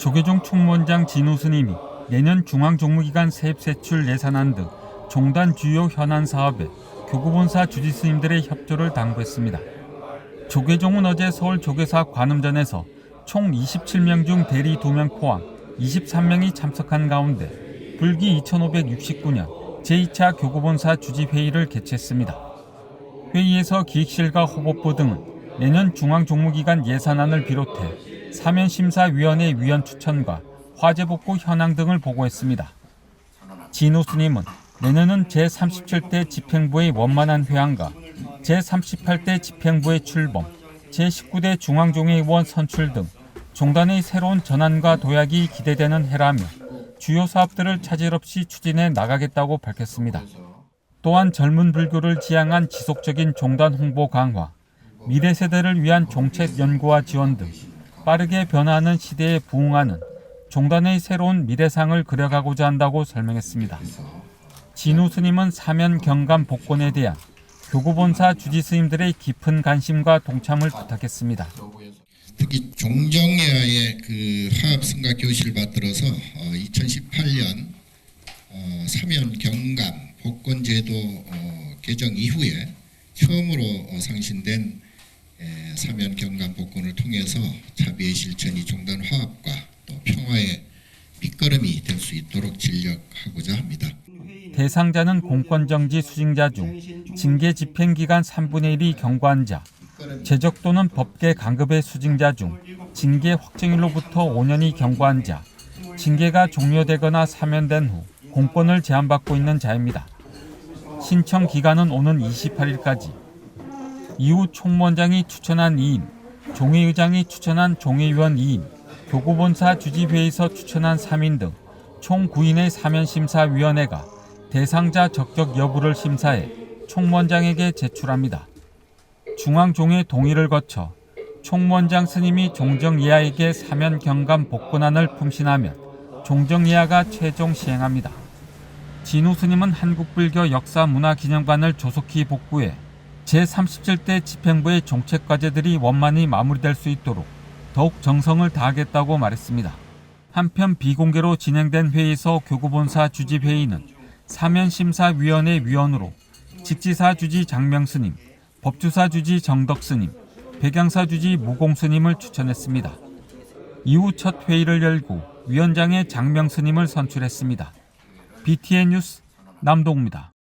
조계종 총무원장 진우 스님이 내년 중앙종무기관 세입세출 예산안 등 종단 주요 현안 사업에 교구본사 주지 스님들의 협조를 당부했습니다. 조계종은 어제 서울 조계사 관음전에서 총 27명 중 대리 2명 포함 23명이 참석한 가운데 불기 2569년 제2차 교구본사 주지회의를 개최했습니다. 회의에서 기획실과 후보부 등은 내년 중앙종무기관 예산안을 비롯해 사면심사위원회 위원 추천과 화재 복구 현황 등을 보고했습니다. 진우 스님은 내년은 제37대 집행부의 원만한 회항과 제38대 집행부의 출범, 제19대 중앙종회의원 선출 등 종단의 새로운 전환과 도약이 기대되는 해라며 주요 사업들을 차질 없이 추진해 나가겠다고 밝혔습니다. 또한 젊은 불교를 지향한 지속적인 종단 홍보 강화, 미래 세대를 위한 종책 연구와 지원 등 빠르게 변화하는 시대에 부응하는 종단의 새로운 미래상을 그려가고자 한다고 설명했습니다. 진우 스님은 사면 경감 복권에 대한 교구본사 주지 스님들의 깊은 관심과 동참을 부탁했습니다. 특히 종정회와의 그 화합 승가 교실을 받들어서 어, 2018년 어, 사면 경감 복권 제도 어, 개정 이후에 처음으로 어, 상신된 에, 사면 경감 복권을 통해서 자비의 실천이 종단 화합과 또 평화의 밑거름이 될 수 있도록 진력하고자 합니다. 대상자는 공권정지 수징자 중 징계 집행기간 3분의 1이 경과한 제적 또는 법계 강급의 수징자 중 징계 확정일로부터 5년이 경과한 자, 징계가 종료되거나 사면된 후 공권을 제한받고 있는 자입니다. 신청 기간은 오는 28일까지. 이후 총무원장이 추천한 2인, 종회의장이 추천한 종회위원 2인, 교구본사 주지회에서 추천한 3인 등 총 9인의 사면심사위원회가 대상자 적격 여부를 심사해 총무원장에게 제출합니다. 중앙종회 동의를 거쳐 총무원장 스님이 종정예하에게 사면 경감 복권안을 품신하면 종정예하가 최종 시행합니다. 진우 스님은 한국불교 역사문화기념관을 조속히 복구해 제37대 집행부의 종책과제들이 원만히 마무리될 수 있도록 더욱 정성을 다하겠다고 말했습니다. 한편 비공개로 진행된 회의에서 교구본사 주집회의는 사면심사위원회 위원으로 직지사 주지 장명스님, 법주사 주지 정덕스님, 백양사 주지 무공스님을 추천했습니다. 이후 첫 회의를 열고 위원장의 장명스님을 선출했습니다. BTN 뉴스 남동입니다.